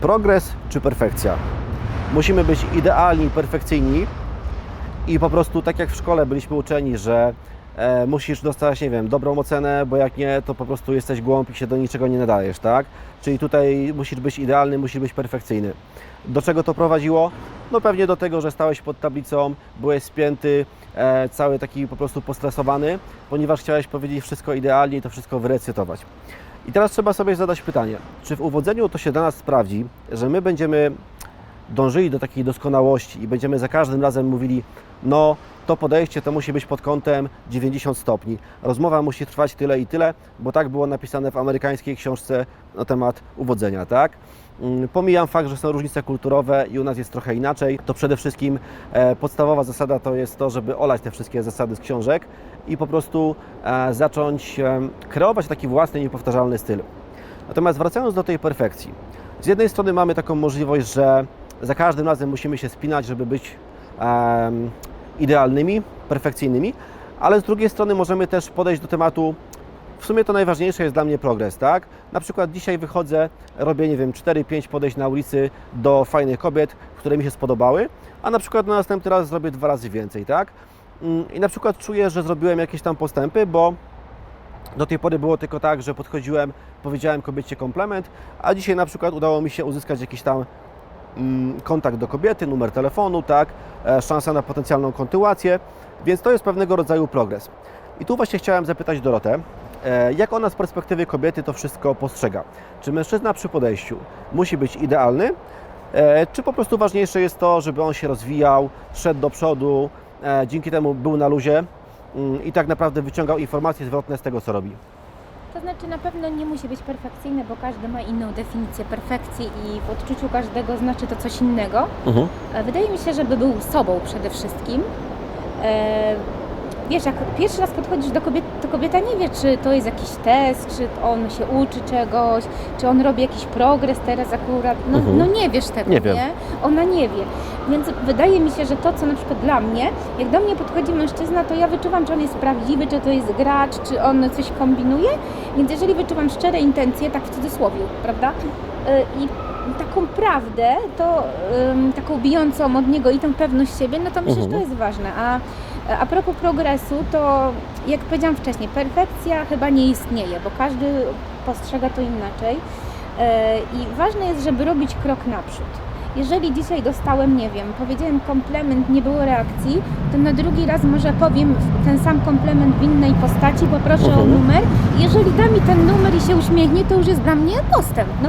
Progres czy perfekcja? Musimy być idealni, perfekcyjni i po prostu tak jak w szkole byliśmy uczeni, że e, musisz dostać, nie wiem, dobrą ocenę, bo jak nie, to po prostu jesteś głąb i się do niczego nie nadajesz, tak? Czyli tutaj musisz być idealny, musisz być perfekcyjny. Do czego to prowadziło? No pewnie do tego, że stałeś pod tablicą, byłeś spięty, e, cały taki po prostu postresowany, ponieważ chciałeś powiedzieć wszystko idealnie i to wszystko wyrecytować. I teraz trzeba sobie zadać pytanie, czy w uwodzeniu to się dla nas sprawdzi, że my będziemy dążyli do takiej doskonałości i będziemy za każdym razem mówili, no to podejście to musi być pod kątem 90 stopni. Rozmowa musi trwać tyle i tyle, bo tak było napisane w amerykańskiej książce na temat uwodzenia, tak? Mm, Pomijam fakt, że są różnice kulturowe i u nas jest trochę inaczej. To przede wszystkim e, podstawowa zasada to jest to, żeby olać te wszystkie zasady z książek i po prostu e, zacząć e, kreować taki własny, niepowtarzalny styl. Natomiast wracając do tej perfekcji. Z jednej strony mamy taką możliwość, że za każdym razem musimy się spinać, żeby być idealnymi, perfekcyjnymi, ale z drugiej strony możemy też podejść do tematu, w sumie to najważniejsze jest dla mnie progres, tak? Na przykład dzisiaj wychodzę, robię, nie wiem, 4-5 podejść na ulicy do fajnych kobiet, które mi się spodobały, a na przykład na następny raz zrobię dwa razy więcej, tak? Mm, I na przykład czuję, że zrobiłem jakieś tam postępy, bo do tej pory było tylko tak, że podchodziłem, powiedziałem kobiecie komplement, a dzisiaj na przykład udało mi się uzyskać jakiś tam mm, kontakt do kobiety, numer telefonu, tak, e, szansa na potencjalną kontynuację, więc to jest pewnego rodzaju progres. I tu właśnie chciałem zapytać Dorotę, jak ona z perspektywy kobiety to wszystko postrzega? Czy mężczyzna przy podejściu musi być idealny, e, czy po prostu ważniejsze jest to, żeby on się rozwijał, szedł do przodu, e, dzięki temu był na luzie mm, i tak naprawdę wyciągał informacje zwrotne z tego, co robi? To znaczy na pewno nie musi być perfekcyjny, bo każdy ma inną definicję perfekcji i w odczuciu każdego znaczy to coś innego. E, Wydaje mi się, żeby był sobą przede wszystkim. Wiesz, jak pierwszy raz podchodzisz do kobiety, to kobieta nie wie, czy to jest jakiś test, czy on się uczy czegoś, czy on robi jakiś progres teraz akurat. No, Mhm. no nie wiesz tego, Nie wiem. Ona nie wie. Więc wydaje mi się, że to, co na przykład dla mnie, jak do mnie podchodzi mężczyzna, to ja wyczuwam, czy on jest prawdziwy, czy to jest gracz, czy on coś kombinuje. Więc jeżeli wyczuwam szczere intencje, tak w cudzysłowie, prawda? Y, I taką prawdę, to taką bijącą od niego i tą pewność siebie, no to myślę, że to Mhm. jest ważne. A, a propos progresu, to jak powiedziałam wcześniej, perfekcja chyba nie istnieje, bo każdy postrzega to inaczej. E, I ważne jest, żeby robić krok naprzód. Jeżeli dzisiaj dostałem, nie wiem, powiedziałem komplement, nie było reakcji, to na drugi raz może powiem ten sam komplement w innej postaci, poproszę o numer. Jeżeli da mi ten numer i się uśmiechnie, to już jest dla mnie postęp. No,